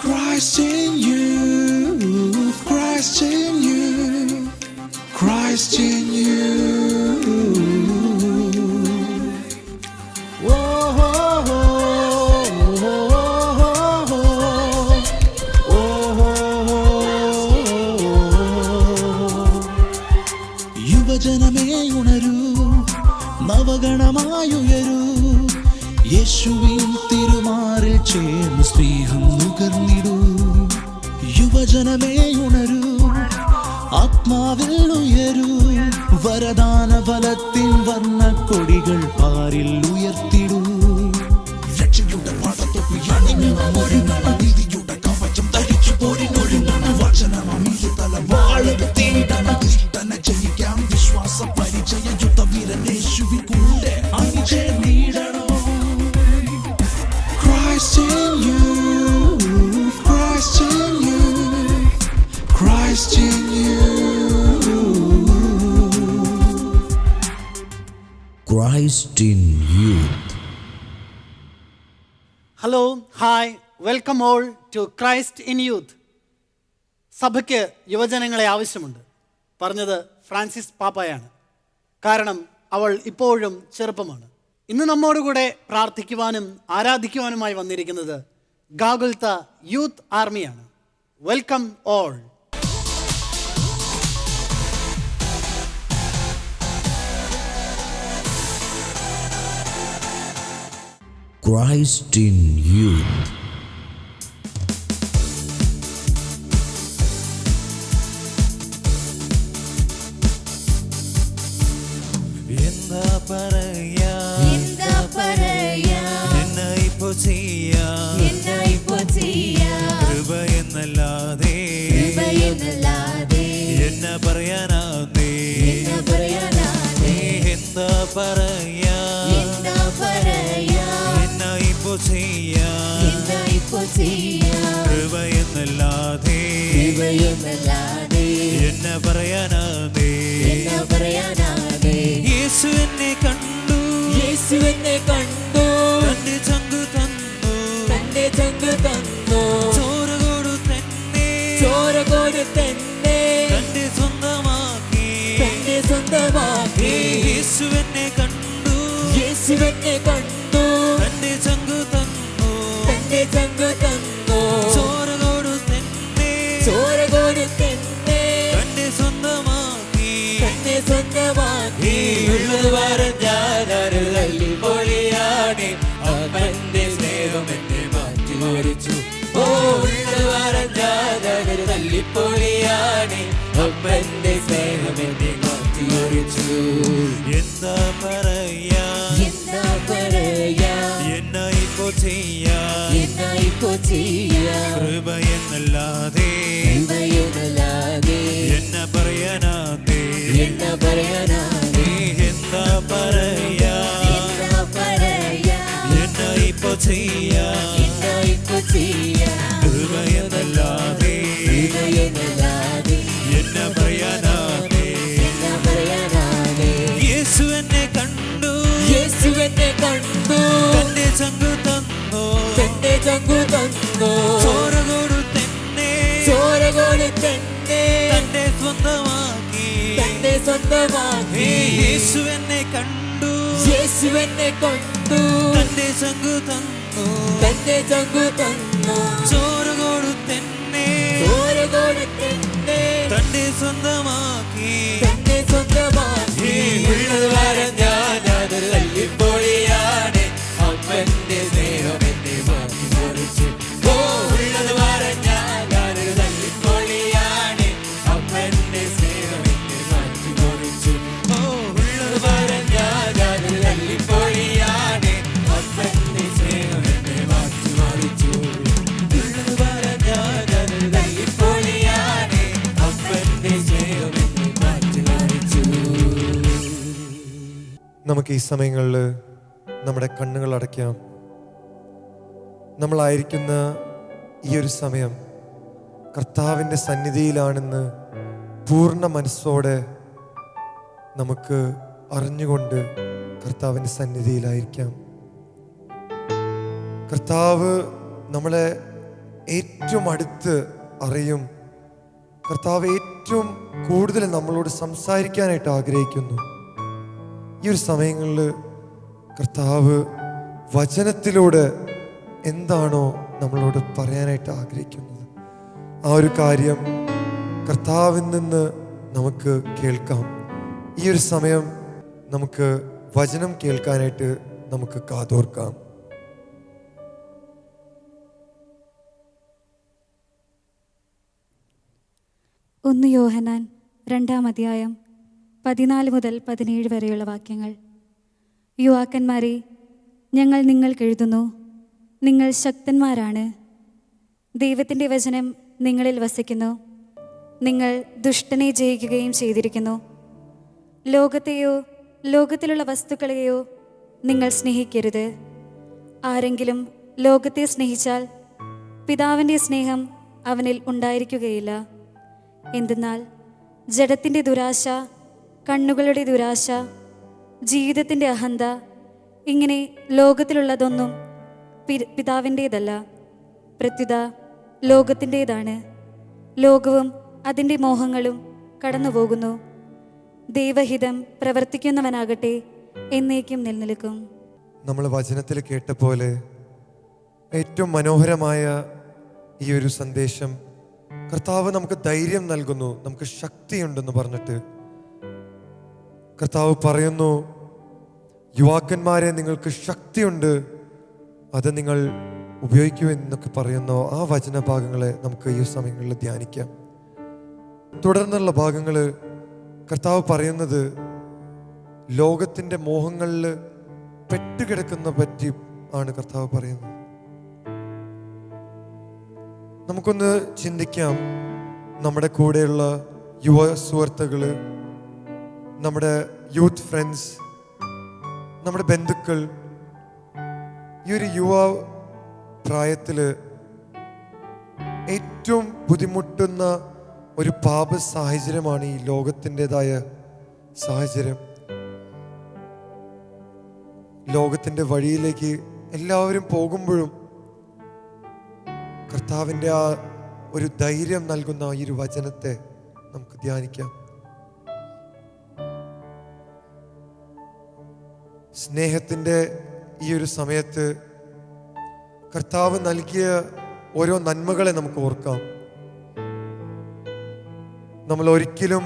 Christ in you, Christ in you, Christ in you. ചേർന്ന് സ്നേഹം നുകർന്നിടൂ. യുവജനമേ ഉണരൂ. ആത്മാവിൽ ഉയരൂ. വരദാന ഫലത്തിൻ ക്രൈസ്റ്റ് ഇൻ യൂത്ത്. സഭയ്ക്ക് യുവജനങ്ങളെ ആവശ്യമുണ്ട്. പറഞ്ഞത് ഫ്രാൻസിസ് പാപ്പയാണ്. കാരണം അവൾ ഇപ്പോഴും ചെറുപ്പമാണ്. ഇന്ന് നമ്മോടുകൂടെ പ്രാർത്ഥിക്കുവാനും ആരാധിക്കുവാനുമായി വന്നിരിക്കുന്നത് Golgotha youth ആർമിയാണ്. Welcome all. Christ in youth. എന്നാ പറയാനാ പറയാനാണ് എന്താ പറയാ? എന്നാ ഇപ്പോ ചെയ്യാ? കൃപയെന്നല്ലാതെ. എന്നാ പറയാനാ എന്നാ യേശു എന്നെ കണ്ടു. യേശു എന്നെ കണ്ടു. പറഞ്ഞാലൊരു പൊളിയാടി അവന്റെ സ്നേഹം എന്നെ മാറ്റി മരിച്ചു ഓ അവന്റെ സ്നേഹം എന്നെ മാറ്റി മരിച്ചു എന്താ പറയാ? എന്താ പറയാ? എന്നായിപ്പോ ചെയ്യാ? എന്നായിപ്പോ ചെയ്യാ? കൃപയെന്നല്ലാതെ. എന്നാ എന്നാ പറയാനാണ് എന്താ പറയാ. എന്നാ ഇപ്പോ ചെയ്യാ. എന്നാ ഇപ്പോ ചെയ്യാ. കൃപ എന്നല്ലാതെ കൃപയെന്നല്ലാതെ എന്നാ പറയാനാന്നേ യേശു എന്നെ കണ്ടു. യേശു എന്നെ കണ്ടു. തന്റെ ചങ്കു തന്നു. തന്റെ ചങ്കു തന്നു. ചോര കൊടു ചോര കോൽ തന്റെ സ്വന്തമാക്കി തന്റെ സ്വന്തമാക്കി. യേശു എന്നെ കണ്ടു. യേശു എന്നെ കണ്ടു. തന്റെ ചങ്കു തന്നു. തന്റെ ചങ്കു തന്നു. ചോര കൊടുത്തെന്നെ. തന്നെ ചോര കോൽ തന്നെ തന്റെ സ്വന്തമാക്കി. തന്റെ സ്വന്തമാക്കി. ഉള്ളത് ഞാൻ അത് തല്ലിപ്പൊളിയാണ്. അപ്പന്റെ നമുക്ക് ഈ സമയങ്ങളിൽ നമ്മുടെ കണ്ണുകൾ അടയ്ക്കാം. നമ്മളായിരിക്കുന്ന ഈ ഒരു സമയം കർത്താവിന്റെ സന്നിധിയിലാണെന്ന് പൂർണ മനസ്സോടെ നമുക്ക് അറിഞ്ഞുകൊണ്ട് കർത്താവിന്റെ സന്നിധിയിലായിരിക്കാം. കർത്താവ് നമ്മളെ ഏറ്റവും അടുത്ത് അറിയും. കർത്താവ് ഏറ്റവും കൂടുതൽ നമ്മളോട് സംസാരിക്കാനായിട്ട് ആഗ്രഹിക്കുന്നു. ഈ ഒരു സമയങ്ങളിൽ കർത്താവ് വചനത്തിലൂടെ എന്താണോ നമ്മളോട് പറയാനായിട്ട് ആഗ്രഹിക്കുന്നത്. ആ ഒരു കാര്യം കർത്താവിൽ നിന്ന് നമുക്ക് കേൾക്കാം. ഈ ഒരു സമയം നമുക്ക് വചനം കേൾക്കാനായിട്ട് നമുക്ക് കാതോർക്കാം. ഒന്ന് യോഹനാൻ രണ്ടാം അധ്യായം പതിനാല് മുതൽ പതിനേഴ് വരെയുള്ള വാക്യങ്ങൾ. യുവാക്കന്മാരെ ഞങ്ങൾ നിങ്ങൾക്ക് എഴുതുന്നു നിങ്ങൾ ശക്തന്മാരാണ്. ദൈവത്തിന്റെ വചനം നിങ്ങളിൽ വസിക്കുന്നു. നിങ്ങൾ ദുഷ്ടനെ ജയിക്കുകയും ചെയ്തിരിക്കുന്നു. ലോകത്തെയോ ലോകത്തിലുള്ള വസ്തുക്കളെയോ നിങ്ങൾ സ്നേഹിക്കരുത്. ആരെങ്കിലും ലോകത്തെ സ്നേഹിച്ചാൽ പിതാവിന്റെ സ്നേഹം അവനിൽ ഉണ്ടായിരിക്കുകയില്ല. എന്തെന്നാൽ ജഡത്തിന്റെ ദുരാശ കണ്ണുകളുടെ ദുരാശ ജീവിതത്തിന്റെ അഹന്ത ഇങ്ങനെ ലോകത്തിലുള്ളതൊന്നും പിതാവിന്റേതല്ല. പ്രത്യുത ലോകത്തിന്റേതാണ്. ലോകവും അതിന്റെ മോഹങ്ങളും കടന്നുപോകുന്നു. ദൈവഹിതം പ്രവർത്തിക്കുന്നവനാകട്ടെ എന്നേക്കും നിലനിൽക്കും. നമ്മൾ വചനത്തിൽ കേട്ട പോലെ ഏറ്റവും മനോഹരമായ ഈ ഒരു സന്ദേശം കർത്താവ് നമുക്ക് ധൈര്യം നൽകുന്നു നമുക്ക് ശക്തിയുണ്ടെന്ന് പറഞ്ഞിട്ട് കർത്താവ് പറയുന്നു യുവാക്കന്മാരെ നിങ്ങൾക്ക് ശക്തിയുണ്ട്. അത് നിങ്ങൾ ഉപയോഗിക്കൂ എന്നൊക്കെ പറയുന്നു. ആ വചനഭാഗങ്ങളെ നമുക്ക് ഈ സമയങ്ങളിൽ ധ്യാനിക്കാം. തുടർന്നുള്ള ഭാഗങ്ങൾ കർത്താവ് പറയുന്നത് ലോകത്തിന്റെ മോഹങ്ങളിൽ പെട്ടുകിടക്കുന്ന പറ്റി ആണ് കർത്താവ് പറയുന്നത്. നമുക്കൊന്ന് ചിന്തിക്കാം നമ്മുടെ കൂടെയുള്ള യുവ സുഹൃത്തുക്കൾ നമ്മുടെ യൂത്ത് ഫ്രണ്ട്സ് നമ്മുടെ ബന്ധുക്കൾ ഈ ഒരു യുവ പ്രായത്തിൽ ഏറ്റവും ബുദ്ധിമുട്ടുന്ന ഒരു പാപ സാഹചര്യമാണ് ഈ ലോകത്തിന്റെതായ സാഹചര്യം. ലോകത്തിന്റെ വഴിയിലേക്ക് എല്ലാവരും പോകുമ്പോഴും കർത്താവിന്റെ ആ ഒരു ധൈര്യം നൽകുന്ന ഈ ഒരു വചനത്തെ നമുക്ക് ധ്യാനിക്കാം. സ്നേഹത്തിന്റെ ഈ ഒരു സമയത്ത് കർത്താവ് നൽകിയ ഓരോ നന്മകളെ നമുക്ക് ഓർക്കാം. നമ്മൾ ഒരിക്കലും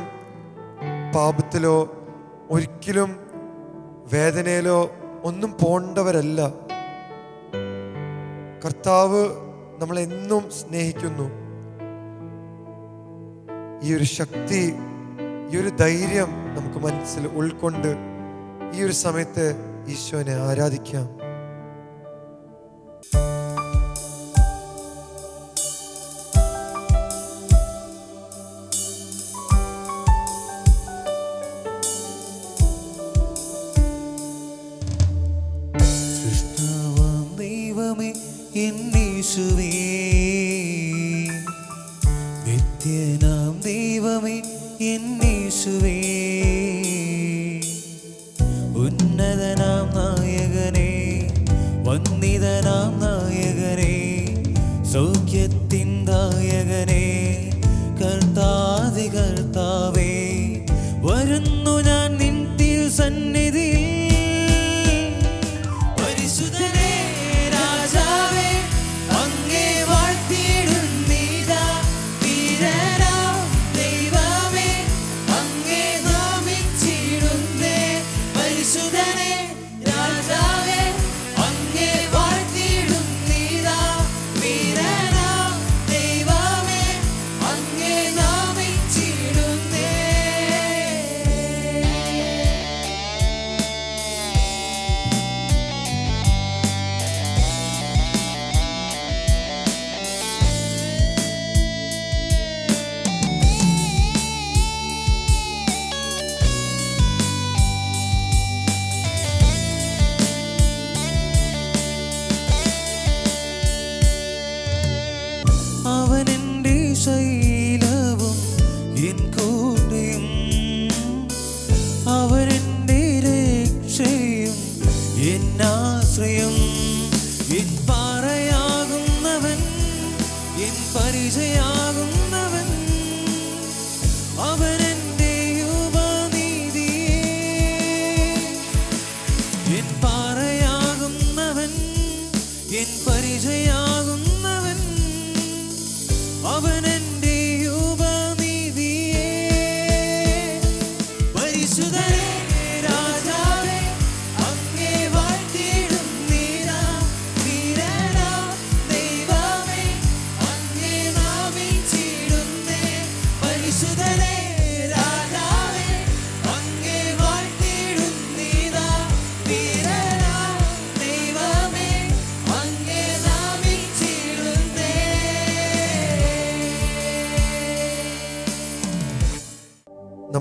പാപത്തിലോ ഒരിക്കലും വേദനയിലോ ഒന്നും പോണ്ടവരല്ല. കർത്താവ് നമ്മളെന്നും സ്നേഹിക്കുന്നു. ഈ ഒരു ശക്തി ഈ ഒരു ധൈര്യം നമുക്ക് മനസ്സിൽ ഉൾക്കൊണ്ട് ഈ ഒരു സമയത്ത് ഈശോനെ ആരാധിക്കാം.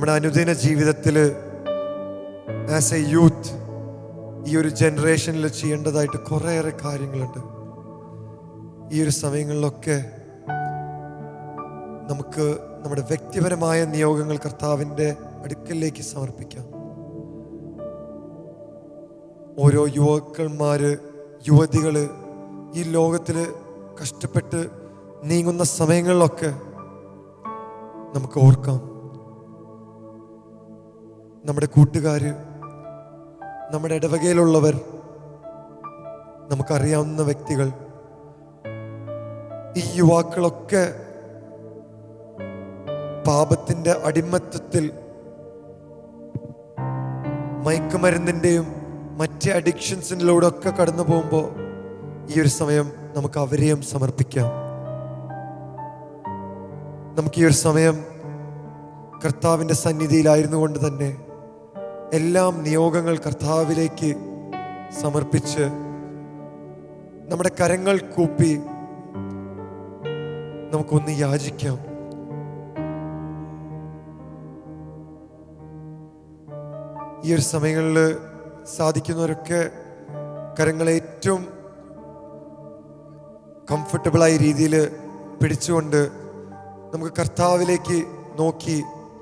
നമ്മുടെ അനുദിന ജീവിതത്തിൽ ആസ് എ യൂത്ത് ഈ ഒരു ജനറേഷനിൽ ചെയ്യേണ്ടതായിട്ട് കുറേയേറെ കാര്യങ്ങളുണ്ട്. ഈ ഒരു സമയങ്ങളിലൊക്കെ നമുക്ക് നമ്മുടെ വ്യക്തിപരമായ നിയോഗങ്ങൾ കർത്താവിന്റെ അടുക്കലേക്ക് സമർപ്പിക്കാം. ഓരോ യുവാക്കന്മാർ യുവതികൾ ഈ ലോകത്തിൽ കഷ്ടപ്പെട്ട് നീങ്ങുന്ന സമയങ്ങളിലൊക്കെ നമുക്ക് ഓർക്കാം. നമ്മുടെ കൂട്ടുകാർ നമ്മുടെ ഇടവകയിലുള്ളവർ നമുക്കറിയാവുന്ന വ്യക്തികൾ ഈ യുവാക്കളൊക്കെ പാപത്തിന്റെ അടിമത്വത്തിൽ മയക്കുമരുന്നിന്റെയും മറ്റ് അഡിക്ഷൻസിലൂടെ ഒക്കെ കടന്നു പോകുമ്പോൾ ഈ ഒരു സമയം നമുക്ക് അവരെയും സമർപ്പിക്കാം. നമുക്ക് ഈ ഒരു സമയം കർത്താവിന്റെ സന്നിധിയിലായിരുന്നു കൊണ്ട് തന്നെ എല്ലാം നിയോഗങ്ങൾ കർത്താവിലേക്ക് സമർപ്പിച്ച് നമ്മുടെ കരങ്ങൾ കൂപ്പി നമുക്കൊന്ന് യാചിക്കാം. ഈ ഒരു സമയങ്ങളിൽ സാധിക്കുന്നവരൊക്കെ കരങ്ങൾ ഏറ്റവും കംഫർട്ടബിളായ രീതിയിൽ പിടിച്ചുകൊണ്ട് നമുക്ക് കർത്താവിലേക്ക് നോക്കി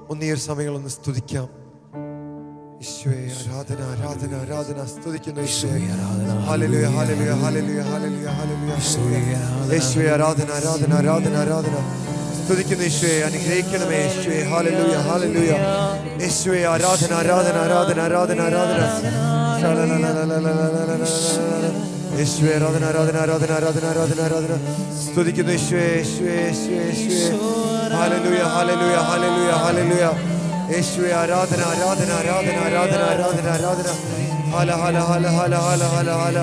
ഒന്ന് ഈ ഒരു സമയങ്ങളൊന്ന് സ്തുതിക്കാം. ഈശോയെ ആരാധന ആരാധന ആരാധന സ്തുതിക്കുന്നു ഈശോയെ ഹല്ലേലൂയ ഹല്ലേലൂയ ഹല്ലേലൂയ ഹല്ലേലൂയ ഹല്ലേലൂയ ആരാധന ആരാധന ആരാധന ആരാധന സ്തുതിക്കുന്നു ഈശോയെ അനുഗ്രഹിക്കണമേ ഈശോയെ ഹല്ലേലൂയ ഹല്ലേലൂയ ഈശോയെ ആരാധന ആരാധന ആരാധന ആരാധന ആരാധന യേശുവേ ആരാധന ആരാധന ആരാധന ആരാധന ആരാധന ആരാധന സ്തുതിക്കുന്നു യേശുവേ യേശുവേ യേശുവേ യേശുവേ ഹല്ലേലൂയ ഹല്ലേലൂയ ഹല്ലേലൂയ ഹല്ലേലൂയ യേശുവേ ആരാധന ആരാധന ആരാധന ആരാധന ആരാധന ആരാധന. ഹല ഹല ഹല ഹല ഹല ഹല ഹല.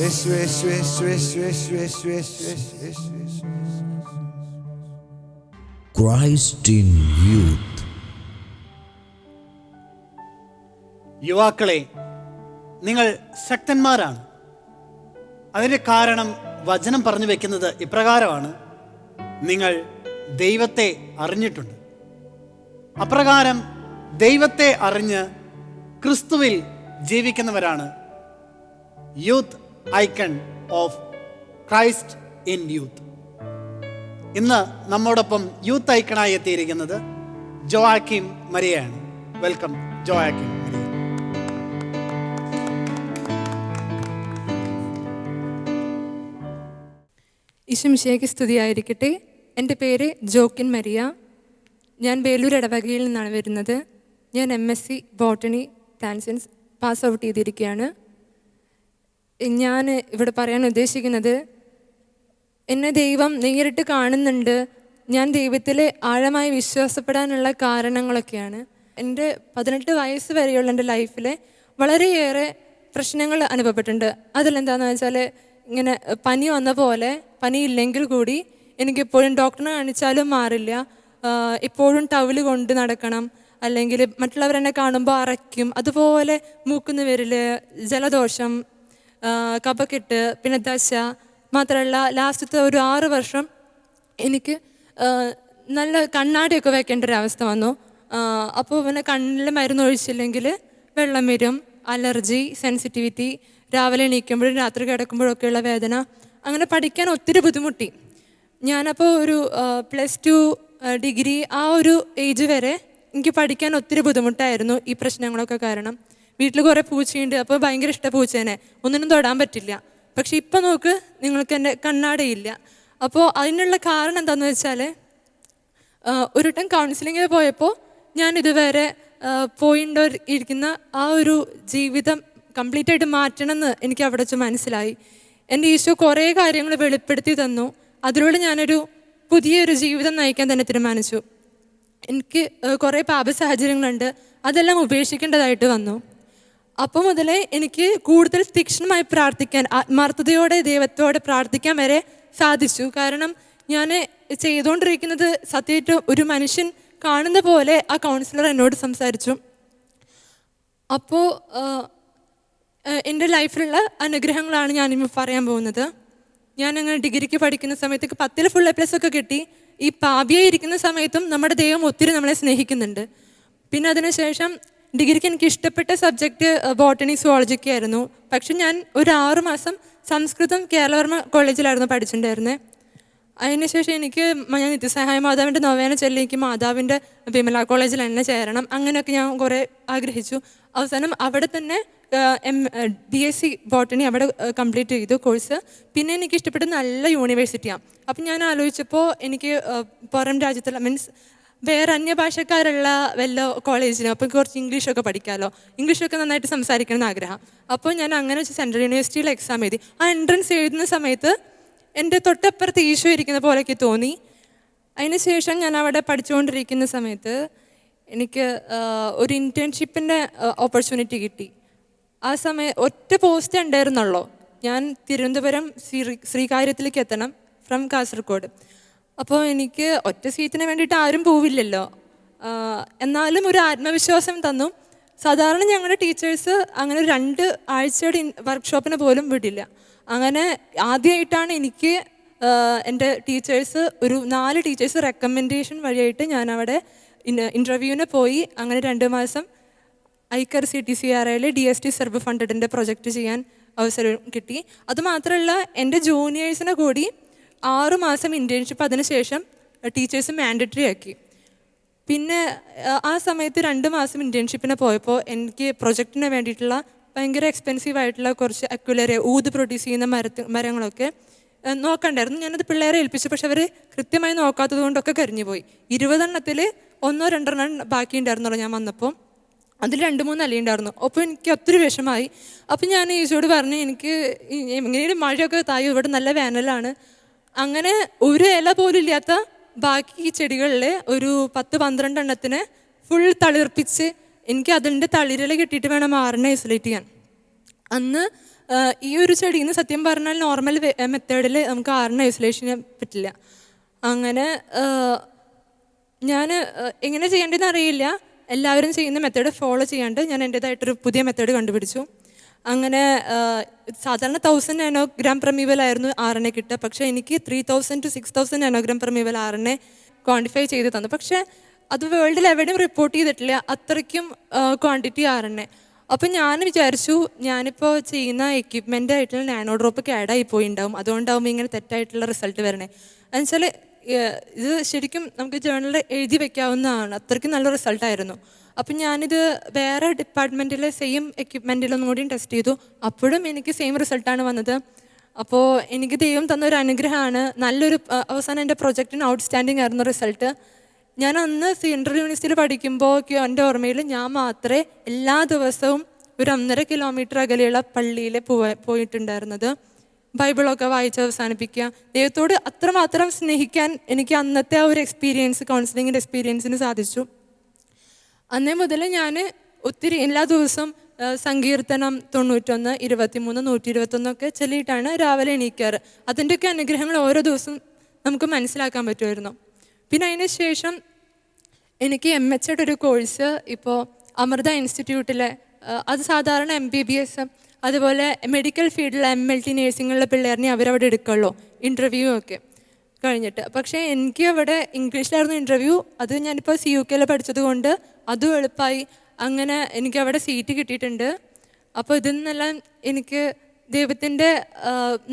യേശു യേശു യേശു യേശു യേശു യേശു യേശു യേശു Christ in youth. യുവാക്കളെ നിങ്ങൾ ശക്തന്മാരാണ്. അതിന്റെ കാരണം വചനം പറഞ്ഞു വെക്കുന്നത് ഇപ്രകാരമാണ്. നിങ്ങൾ ദൈവത്തെ അറിഞ്ഞിട്ടുണ്ട്. അപ്രകാരം ദൈവത്തെ അറിഞ്ഞ് ക്രിസ്തുവിൽ ജീവിക്കുന്നവരാണ്. Youth icon of Christ in youth ഇന്ന് നമ്മോടൊപ്പം യൂത്ത് ഐക്കണായി എത്തിയിരിക്കുന്നത് ജോയാക്കിം മരിയയാണ്. Welcome ജോയാക്കിം Maria. സ്തുതിയായിരിക്കട്ടെ. എന്റെ പേര് ജോക്കിൻ മരിയ. ഞാൻ വേലൂർ ഇടവകയിൽ നിന്നാണ് വരുന്നത്. ഞാൻ എം എസ് സി ബോട്ടണി ടാൻസൻസ് പാസ് ഔട്ട് ചെയ്തിരിക്കുകയാണ്. ഞാൻ ഇവിടെ പറയാൻ ഉദ്ദേശിക്കുന്നത് എന്നെ ദൈവം നേരിട്ട് കാണുന്നുണ്ട്. ഞാൻ ദൈവത്തിൽ ആഴമായി വിശ്വാസപ്പെടാനുള്ള കാരണങ്ങളൊക്കെയാണ്. എന്റെ പതിനെട്ട് വയസ്സ് വരെയുള്ള എന്റെ ലൈഫിൽ വളരെയേറെ പ്രശ്നങ്ങൾ അനുഭവപ്പെട്ടിട്ടുണ്ട്. അതിലെന്താണെന്ന് വെച്ചാൽ ഇങ്ങനെ പനി വന്ന പോലെ പനി ഇല്ലെങ്കിൽ കൂടി എനിക്കെപ്പോഴും ഡോക്ടറിനെ കാണിച്ചാലും മാറില്ല. എപ്പോഴും ടവൽ കൊണ്ട് നടക്കണം. അല്ലെങ്കിൽ മറ്റുള്ളവരെന്നെ കാണുമ്പോൾ അറയ്ക്കും. അതുപോലെ മൂക്കുന്ന വരിൽ ജലദോഷം കപക്കെട്ട് പിന്നെ ദശ. മാത്രമല്ല ലാസ്റ്റത്തെ ഒരു ആറ് വർഷം എനിക്ക് നല്ല കണ്ണാടിയൊക്കെ വെക്കേണ്ട ഒരു അവസ്ഥ വന്നു. അപ്പോൾ പിന്നെ കണ്ണിൽ മരുന്ന് ഒഴിച്ചില്ലെങ്കിൽ വെള്ളം വരും. അലർജി സെൻസിറ്റിവിറ്റി രാവിലെ എണീക്കുമ്പോഴും രാത്രി കിടക്കുമ്പോഴൊക്കെയുള്ള വേദന. അങ്ങനെ പഠിക്കാൻ ഒത്തിരി ബുദ്ധിമുട്ടി. ഞാനപ്പോൾ ഒരു പ്ലസ് ടു ഡിഗ്രി ആ ഒരു ഏജ് വരെ എനിക്ക് പഠിക്കാൻ ഒത്തിരി ബുദ്ധിമുട്ടായിരുന്നു ഈ പ്രശ്നങ്ങളൊക്കെ കാരണം. വീട്ടിൽ കുറേ പൂച്ചയുണ്ട് അപ്പോൾ ഭയങ്കര ഇഷ്ട പൂച്ചേനെ. ഒന്നിനും തൊടാൻ പറ്റില്ല. പക്ഷെ ഇപ്പം നോക്ക് നിങ്ങൾക്ക് എന്റെ കണ്ണാടയില്ല. അപ്പോൾ അതിനുള്ള കാരണം എന്താണെന്ന് വെച്ചാൽ ഒരു വട്ടം കൗൺസിലിങ്ങിൽ പോയപ്പോൾ ഞാൻ ഇതുവരെ പോയിണ്ടോ ഇരിക്കുന്ന ആ ഒരു ജീവിതം കംപ്ലീറ്റ് ആയിട്ട് മാറ്റണം എന്ന് എനിക്ക് അവിടെ വെച്ച് മനസ്സിലായി. എന്റെ ഈശോ കുറേ കാര്യങ്ങൾ വെളിപ്പെടുത്തി തന്നു. അതിലൂടെ ഞാനൊരു പുതിയൊരു ജീവിതം നയിക്കാൻ തന്നെ തീരുമാനിച്ചു. എനിക്ക് കുറേ പാപ സാഹചര്യങ്ങളുണ്ട്. അതെല്ലാം ഉപേക്ഷിക്കേണ്ടതായിട്ട് വന്നു. അപ്പോൾ മുതലേ എനിക്ക് കൂടുതൽ തീക്ഷ്ണമായി പ്രാർത്ഥിക്കാൻ ആത്മാർത്ഥതയോടെ ദൈവത്തോടെ പ്രാർത്ഥിക്കാൻ വരെ സാധിച്ചു. കാരണം ഞാൻ ചെയ്തുകൊണ്ടിരിക്കുന്നത് സത്യമായിട്ട് ഒരു മനുഷ്യൻ കാണുന്ന പോലെ ആ കൗൺസിലർ എന്നോട് സംസാരിച്ചു. അപ്പോൾ എന്റെ ലൈഫിലുള്ള അനുഗ്രഹങ്ങളാണ് ഞാനിപ്പോൾ പറയാൻ പോകുന്നത്. ഞാൻ അങ്ങനെ ഡിഗ്രിക്ക് പഠിക്കുന്ന സമയത്തൊക്കെ പത്തിൽ ഫുൾ എ പ്ലസ് ഒക്കെ കിട്ടി. ഈ പാപിയായി ഇരിക്കുന്ന സമയത്തും നമ്മുടെ ദൈവം ഒത്തിരി നമ്മളെ സ്നേഹിക്കുന്നുണ്ട്. പിന്നെ അതിനുശേഷം ഡിഗ്രിക്ക് എനിക്ക് ഇഷ്ടപ്പെട്ട സബ്ജക്റ്റ് ബോട്ടണി സുവോളജിക്ക് ആയിരുന്നു. പക്ഷെ ഞാൻ ഒരു ആറുമാസം സംസ്കൃതം കേരളവർമ്മ കോളേജിലായിരുന്നു പഠിച്ചിട്ടുണ്ടായിരുന്നത് അതിനുശേഷം എനിക്ക് ഞാൻ നിത്യസഹായ മാതാവിന്റെ നൊവേന ചൊല്ലി എനിക്ക് മാതാവിന്റെ വിമല കോളേജിൽ തന്നെ ചേരണം. അങ്ങനെയൊക്കെ ഞാൻ കുറേ ആഗ്രഹിച്ചു. അവസാനം അവിടെ തന്നെ M B S C botany അവിടെ കംപ്ലീറ്റ് ചെയ്തു കോഴ്സ്. പിന്നെ എനിക്ക് ഇഷ്ടപ്പെട്ട നല്ല യൂണിവേഴ്സിറ്റിയാണ് അപ്പം ഞാൻ ആലോചിച്ചപ്പോൾ എനിക്ക് പുറം രാജ്യത്തുള്ള മീൻസ് വേറെ അന്യഭാഷക്കാരുള്ള വല്ല കോളേജിന് അപ്പം കുറച്ച് ഇംഗ്ലീഷൊക്കെ പഠിക്കാമല്ലോ ഇംഗ്ലീഷൊക്കെ നന്നായിട്ട് സംസാരിക്കണം എന്ന് ആഗ്രഹം. അപ്പോൾ ഞാൻ അങ്ങനെ വെച്ച് സെൻട്രൽ യൂണിവേഴ്സിറ്റിയിൽ എക്സാം എഴുതി. ആ എൻട്രൻസ് എഴുതുന്ന സമയത്ത് എന്റെ തൊട്ടപ്പുറത്ത് ഈശോ ഇരിക്കുന്ന പോലെയൊക്കെ തോന്നി. അതിന് ശേഷം ഞാൻ അവിടെ പഠിച്ചുകൊണ്ടിരിക്കുന്ന സമയത്ത് എനിക്ക് ഒരു ഇന്റേൺഷിപ്പിന്റെ ഓപ്പർച്യൂണിറ്റി കിട്ടി. ആ സമയം ഒറ്റ പോസ്റ്റ് ഉണ്ടായിരുന്നുള്ളൂ. ഞാൻ തിരുവനന്തപുരം ശ്രീ ശ്രീകാര്യത്തിലേക്ക് എത്തണം ഫ്രം കാസർഗോഡ്. അപ്പോൾ എനിക്ക് ഒറ്റ സീറ്റിന് വേണ്ടിയിട്ട് ആരും പോവില്ലല്ലോ. എന്നാലും ഒരു ആത്മവിശ്വാസം തന്നു. സാധാരണ ഞങ്ങളുടെ ടീച്ചേഴ്സ് അങ്ങനെ രണ്ട് ആഴ്ചയുടെ വർക്ക്ഷോപ്പിന് പോലും വിടില്ല. അങ്ങനെ ആദ്യമായിട്ടാണ് എനിക്ക് എന്റെ ടീച്ചേഴ്സ് ഒരു നാല് ടീച്ചേഴ്സ് റെക്കമെൻഡേഷൻ വഴിയായിട്ട് ഞാൻ അവിടെ ഇന്റർവ്യൂവിന് പോയി. അങ്ങനെ രണ്ട് മാസം ICAR C T C R ഐയിൽ ഡി എസ് ടി സെർബ് ഫണ്ടഡിന്റെ പ്രൊജക്റ്റ് ചെയ്യാൻ അവസരം കിട്ടി. അതുമാത്രമല്ല എന്റെ ജൂനിയേഴ്സിനെ കൂടി ആറ് മാസം ഇന്റേൺഷിപ്പ് അതിനുശേഷം ടീച്ചേഴ്സ് മാൻഡറ്ററി ആക്കി. പിന്നെ ആ, സമയത്ത് രണ്ട് മാസം ഇന്റേൺഷിപ്പിന് പോയപ്പോൾ എനിക്ക് പ്രൊജക്റ്റിന് വേണ്ടിയിട്ടുള്ള ഭയങ്കര എക്സ്പെൻസീവ് ആയിട്ടുള്ള കുറച്ച് അക്യുലറി ഊത് പ്രൊഡ്യൂസ് ചെയ്യുന്ന മരത്ത് മരങ്ങളൊക്കെ നോക്കണ്ടായിരുന്നു. ഞാനത് പിള്ളേരെ ഏൽപ്പിച്ചു. പക്ഷെ അവർ കൃത്യമായി നോക്കാത്തത് കൊണ്ടൊക്കെ കരിഞ്ഞുപോയി. ഇരുപതെണ്ണത്തിൽ ഒന്നോ രണ്ടെണ്ണം ബാക്കി ഉണ്ടായിരുന്നുള്ളൂ ഞാൻ വന്നപ്പോൾ അതിൽ രണ്ട് മൂന്ന് അലി ഉണ്ടായിരുന്നു അപ്പോൾ എനിക്ക് ഒത്തിരി വിഷമായി അപ്പോൾ ഞാൻ ഈശോട് പറഞ്ഞു എനിക്ക് ഇങ്ങനെയൊരു മഴയൊക്കെ തായി? ഇവിടെ നല്ല വേനലാണ്. അങ്ങനെ ഒരു ഇല പോലും ഇല്ലാത്ത ബാക്കി ചെടികളിൽ ഒരു പത്ത് പന്ത്രണ്ട് എണ്ണത്തിന് ഫുൾ തളിർപ്പിച്ച് എനിക്ക് അതിന്റെ തളിരില കിട്ടിയിട്ട് വേണം ആറിനെ ഐസൊലേറ്റ് ചെയ്യാൻ. അന്ന് ഈ ഒരു ചെടിയിൽ നിന്ന് സത്യം പറഞ്ഞാൽ നോർമൽ മെത്തേഡിൽ നമുക്ക് ആറിനെ ഐസൊലേഷൻ ചെയ്യാൻ പറ്റില്ല. അങ്ങനെ ഞാൻ എങ്ങനെ ചെയ്യേണ്ടതെന്ന് അറിയില്ല. എല്ലാവരും ചെയ്യുന്ന മെത്തേഡ് ഫോളോ ചെയ്യാണ്ട് ഞാൻ എന്റേതായിട്ടൊരു പുതിയ മെത്തേഡ് കണ്ടുപിടിച്ചു. അങ്ങനെ സാധാരണ തൗസൻഡ് നാനോഗ്രാം പ്രമീവലായിരുന്നു ആറിനെ കിട്ടുക. പക്ഷേ എനിക്ക് three thousand to six thousand nanogram പ്രമീവൽ ആറിനെ ക്വാണ്ടിഫൈ ചെയ്ത് തന്നു. പക്ഷേ അത് വേൾഡിൽ എവിടെയും റിപ്പോർട്ട് ചെയ്തിട്ടില്ല. അത്രയ്ക്കും ക്വാണ്ടിറ്റി ആറിനെ അപ്പം ഞാൻ വിചാരിച്ചു ഞാനിപ്പോൾ ചെയ്യുന്ന എക്യുപ്മെന്റ് ആയിട്ടുള്ള നാനോ ഡ്രോപ്പ് കേടായി പോയിണ്ടാവും. അതുകൊണ്ടാവും ഇങ്ങനെ തെറ്റായിട്ടുള്ള റിസൾട്ട് വരണേ. എന്നുവെച്ചാൽ ഇത് ശരിക്കും നമുക്ക് ജേണലിൽ എഴുതി വെക്കാവുന്നതാണ്. അത്രയ്ക്കും നല്ല റിസൾട്ടായിരുന്നു അപ്പം ഞാനിത് വേറെ ഡിപ്പാർട്ട്മെന്റിലെ സെയിം എക്യുപ്മെന്റിലൊന്നും കൂടിയും ടെസ്റ്റ് ചെയ്തു. അപ്പോഴും എനിക്ക് സെയിം റിസൾട്ടാണ് വന്നത്. അപ്പോൾ എനിക്ക് ദൈവം തന്ന ഒരു അനുഗ്രഹമാണ്. നല്ലൊരു അവസാനം എന്റെ പ്രൊജക്റ്റിന് ഔട്ട്സ്റ്റാൻഡിങ് ആയിരുന്നു റിസൾട്ട് ഞാൻ അന്ന് സെൻട്രൽ യൂണിവേഴ്സിറ്റിയിൽ പഠിക്കുമ്പോൾ എന്റെ ഓർമ്മയിൽ ഞാൻ മാത്രമേ എല്ലാ ദിവസവും ഒരു ഒന്നര കിലോമീറ്റർ അകലെയുള്ള പള്ളിയിൽ പോയി പോയിട്ടുണ്ടായിരുന്നത്. ബൈബിളൊക്കെ വായിച്ച് അവസാനിപ്പിക്കുക. ദൈവത്തോട് അത്രമാത്രം സ്നേഹിക്കാൻ എനിക്ക് അന്നത്തെ ആ ഒരു എക്സ്പീരിയൻസ് കൗൺസിലിങ്ങിന്റെ എക്സ്പീരിയൻസിന് സാധിച്ചു. അന്നേ മുതൽ ഞാൻ ഒത്തിരി എല്ലാ ദിവസവും സങ്കീർത്തനം തൊണ്ണൂറ്റൊന്ന് ഇരുപത്തിമൂന്ന് നൂറ്റി ഇരുപത്തൊന്നൊക്കെ ചൊല്ലിയിട്ടാണ് രാവിലെ എണീക്കാറ്. അതിന്റെയൊക്കെ അനുഗ്രഹങ്ങൾ ഓരോ ദിവസം നമുക്ക് മനസ്സിലാക്കാൻ പറ്റുമായിരുന്നു. പിന്നെ അതിന് ശേഷം എനിക്ക് എം എച്ച് ഒരു കോഴ്സ് ഇപ്പോൾ അമൃത ഇൻസ്റ്റിറ്റ്യൂട്ടിലെ അത് സാധാരണ എം ബി ബി എസ് അതുപോലെ മെഡിക്കൽ ഫീൽഡിലെ എം എൽ ടി നേഴ്സിങ്ങുള്ള പിള്ളേരിനെ അവരവിടെ എടുക്കുള്ളൂ ഇന്റർവ്യൂ ഒക്കെ കഴിഞ്ഞിട്ട്. പക്ഷേ എനിക്ക് അവിടെ ഇംഗ്ലീഷിലായിരുന്നു ഇന്റർവ്യൂ അത് ഞാനിപ്പോൾ സി യു കെയിൽ പഠിച്ചത് കൊണ്ട് അതും എളുപ്പമായി അങ്ങനെ എനിക്ക് അവിടെ സീറ്റ് കിട്ടിയിട്ടുണ്ട്. അപ്പോൾ ഇതിൽ നിന്നെല്ലാം എനിക്ക് ദൈവത്തിന്റെ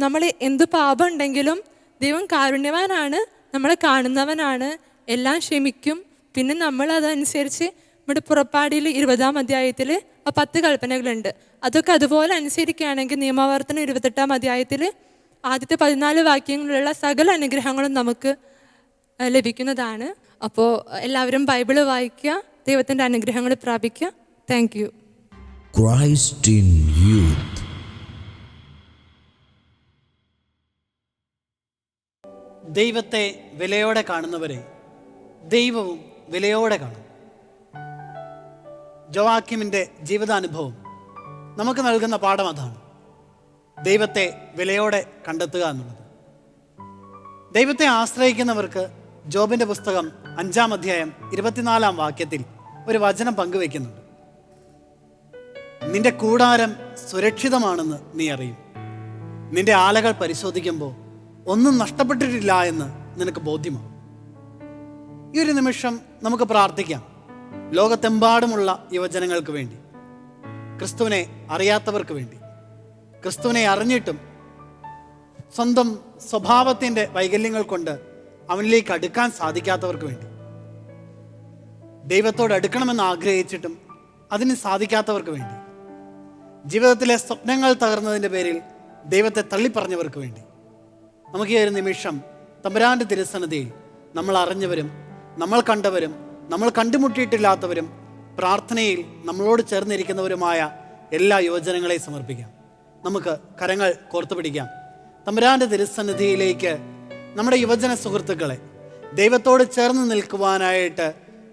നമ്മൾ എന്ത് പാപം ഉണ്ടെങ്കിലും ദൈവം കാരുണ്യവാനാണ്. നമ്മളെ കാണുന്നവനാണ്. എല്ലാം ക്ഷമിക്കും. പിന്നെ നമ്മൾ അതനുസരിച്ച് നമ്മുടെ പുറപ്പാടിയിൽ ഇരുപതാം അധ്യായത്തിൽ ആ പത്ത് കൽപ്പനകളുണ്ട്. അതൊക്കെ അതുപോലെ അനുസരിക്കുകയാണെങ്കിൽ നിയമവർത്തനം ഇരുപത്തെട്ടാം അധ്യായത്തിൽ ആദ്യത്തെ പതിനാല് വാക്യങ്ങളിലുള്ള സകല അനുഗ്രഹങ്ങളും നമുക്ക് ലഭിക്കുന്നതാണ്. അപ്പോൾ എല്ലാവരും ബൈബിൾ വായിക്കുക ദൈവത്തിന്റെ അനുഗ്രഹങ്ങൾ പ്രാപിക്കുക. Thank you. Christ in youth. ദൈവത്തെ വിലയോടെ കാണുന്നവരെ ദൈവവും വിലയോടെ കാണും. ജോവാക്യമിന്റെ ജീവിതാനുഭവം നമുക്ക് നൽകുന്ന പാഠം അതാണ്. ദൈവത്തെ വിലയോടെ കണ്ടെത്തുക എന്നുള്ളത്. ദൈവത്തെ ആശ്രയിക്കുന്നവർക്ക് ജോബിന്റെ പുസ്തകം അഞ്ചാം അധ്യായം ഇരുപത്തിനാലാം വാക്യത്തിൽ ഒരു വചനം പങ്കുവെക്കുന്നുണ്ട് നിന്റെ കൂടാരം സുരക്ഷിതമാണെന്ന് നീ അറിയും. നിന്റെ ആലകൾ പരിശോധിക്കുമ്പോൾ ഒന്നും നഷ്ടപ്പെട്ടിട്ടില്ല എന്ന് നിനക്ക് ബോധ്യമാണ് ഈ ഒരു നിമിഷം നമുക്ക് പ്രാർത്ഥിക്കാം. ലോകത്തെമ്പാടുമുള്ള യുവജനങ്ങൾക്ക് വേണ്ടി. ക്രിസ്തുവിനെ അറിയാത്തവർക്ക് വേണ്ടി. ക്രിസ്തുവിനെ അറിഞ്ഞിട്ടും സ്വന്തം സ്വഭാവത്തിന്റെ വൈകല്യങ്ങൾ കൊണ്ട് അവനിലേക്ക് അടുക്കാൻ സാധിക്കാത്തവർക്ക് വേണ്ടി. ദൈവത്തോട് അടുക്കണമെന്ന് ആഗ്രഹിച്ചിട്ടും അതിന് സാധിക്കാത്തവർക്ക് വേണ്ടി. ജീവിതത്തിലെ സ്വപ്നങ്ങൾ തകർന്നതിന്റെ പേരിൽ ദൈവത്തെ തള്ളിപ്പറഞ്ഞവർക്ക് വേണ്ടി. നമുക്ക് ഈ ഒരു നിമിഷം തമ്പുരാന്റെ തിരുസന്നതിയിൽ നമ്മൾ അറിഞ്ഞവരും നമ്മൾ കണ്ടവരും നമ്മൾ കണ്ടുമുട്ടിയിട്ടില്ലാത്തവരും പ്രാർത്ഥനയിൽ നമ്മളോട് ചേർന്നിരിക്കുന്നവരുമായ എല്ലാ യുവജനങ്ങളെയും സമർപ്പിക്കാം. നമുക്ക് കരങ്ങൾ കോർത്തു പിടിക്കാം. തമ്പുരാന്റെ തിരുസന്നിധിയിലേക്ക് നമ്മുടെ യുവജന സുഹൃത്തുക്കളെ ദൈവത്തോട് ചേർന്ന് നിൽക്കുവാനായിട്ട്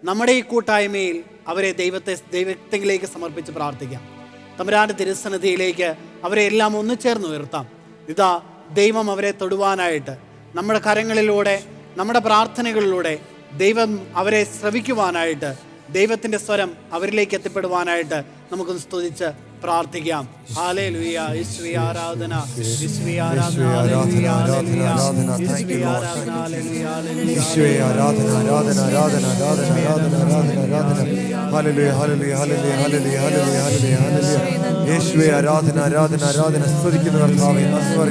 നമ്മുടെ ഈ കൂട്ടായ്മയിൽ അവരെ ദൈവത്തെ ദൈവത്തിലേക്ക് സമർപ്പിച്ച് പ്രാർത്ഥിക്കാം. തമ്പുരാന്റെ തിരുസന്നിധിയിലേക്ക് അവരെ എല്ലാം ഒന്നു ചേർന്ന് ഉയർത്താം. ഇതാ ദൈവം അവരെ തൊടുവാനായിട്ട് നമ്മുടെ കരങ്ങളിലൂടെ നമ്മുടെ പ്രാർത്ഥനകളിലൂടെ ദൈവം അവരെ ശ്രവിക്കുവാനായിട്ട് ദൈവത്തിന്റെ സ്വരം അവരിലേക്ക് എത്തിപ്പെടുവാനായിട്ട് നമുക്കൊന്ന് സ്തുതിച്ച് പ്രാർത്ഥിക്കാം. ഹാലേ ലുയ ഈശ്വരി ആരാധന. ഈശ്വരി ആരാധന ആരാധന ആരാധന, ആരാധന, you, ആരാധന ആരാധന. ആരാധന. ആരാധന. ആരാധന. ആരാധന. ആരാധന. ഹല്ലേലൂയ ഹല്ലേലൂയ. ഹല്ലേലൂയ. ഹല്ലേലൂയ. ഹല്ലേലൂയ. ഹല്ലേലൂയ. ഹല്ലേലൂയ. യേശുവേ ആരാധന ആരാധന ആരാധന. സ്തുതിക്കുന്ന കർത്താവേ. ആരാധന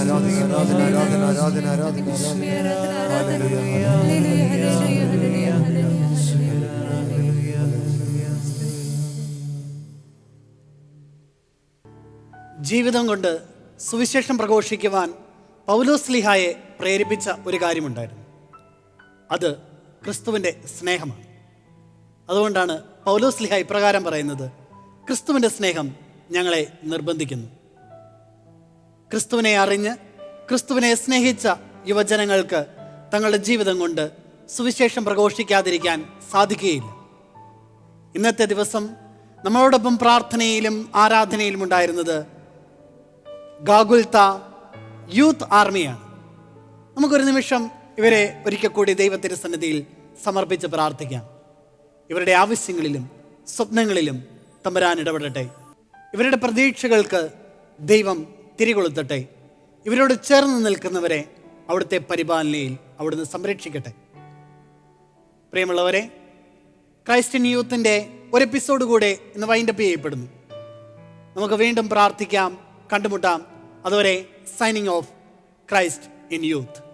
ആരാധന ആരാധന ആരാധന ആരാധന ആരാധന. ജീവിതം കൊണ്ട് സുവിശേഷം പ്രഘോഷിക്കുവാൻ പൗലോസ്ലിഹായെ പ്രേരിപ്പിച്ച ഒരു കാര്യമുണ്ടായിരുന്നു. അത് ക്രിസ്തുവിന്റെ സ്നേഹമാണ്. അതുകൊണ്ടാണ് പൗലോസ്ലിഹ ഇപ്രകാരം പറയുന്നത് ക്രിസ്തുവിന്റെ സ്നേഹം ഞങ്ങളെ നിർബന്ധിക്കുന്നു. ക്രിസ്തുവിനെ അറിഞ്ഞ് ക്രിസ്തുവിനെ സ്നേഹിച്ച യുവജനങ്ങൾക്ക് തങ്ങളുടെ ജീവിതം കൊണ്ട് സുവിശേഷം പ്രഘോഷിക്കാതിരിക്കാൻ സാധിക്കുകയില്ല. ഇന്നത്തെ ദിവസം നമ്മളോടൊപ്പം പ്രാർത്ഥനയിലും ആരാധനയിലും ഉണ്ടായിരുന്നത് ഗാഗുൽത്ത യൂത്ത് ആർമിയാണ്. നമുക്കൊരു നിമിഷം ഇവരെ ഒരിക്കൽ കൂടി ദൈവത്തിന്റെ സന്നിധിയിൽ സമർപ്പിച്ച് പ്രാർത്ഥിക്കാം. ഇവരുടെ ആവശ്യങ്ങളിലും സ്വപ്നങ്ങളിലും തമ്പരാൻ ഇടപെടട്ടെ. ഇവരുടെ പ്രതീക്ഷകൾക്ക് ദൈവം തിരികൊളുത്തട്ടെ. ഇവരോട് ചേർന്ന് നിൽക്കുന്നവരെ അവിടുത്തെ പരിപാലനയിൽ അവിടുന്ന് സംരക്ഷിക്കട്ടെ. പ്രിയമുള്ളവരെ ക്രൈസ്ത്യൻ യൂത്തിന്റെ ഒരു എപ്പിസോഡ് കൂടെ ഇന്ന് വൈൻഡപ്പ് ചെയ്യപ്പെടുന്നു. നമുക്ക് വീണ്ടും പ്രാർത്ഥിക്കാം കണ്ടുമുട്ടാം. അതുവരെ signing off Christ in youth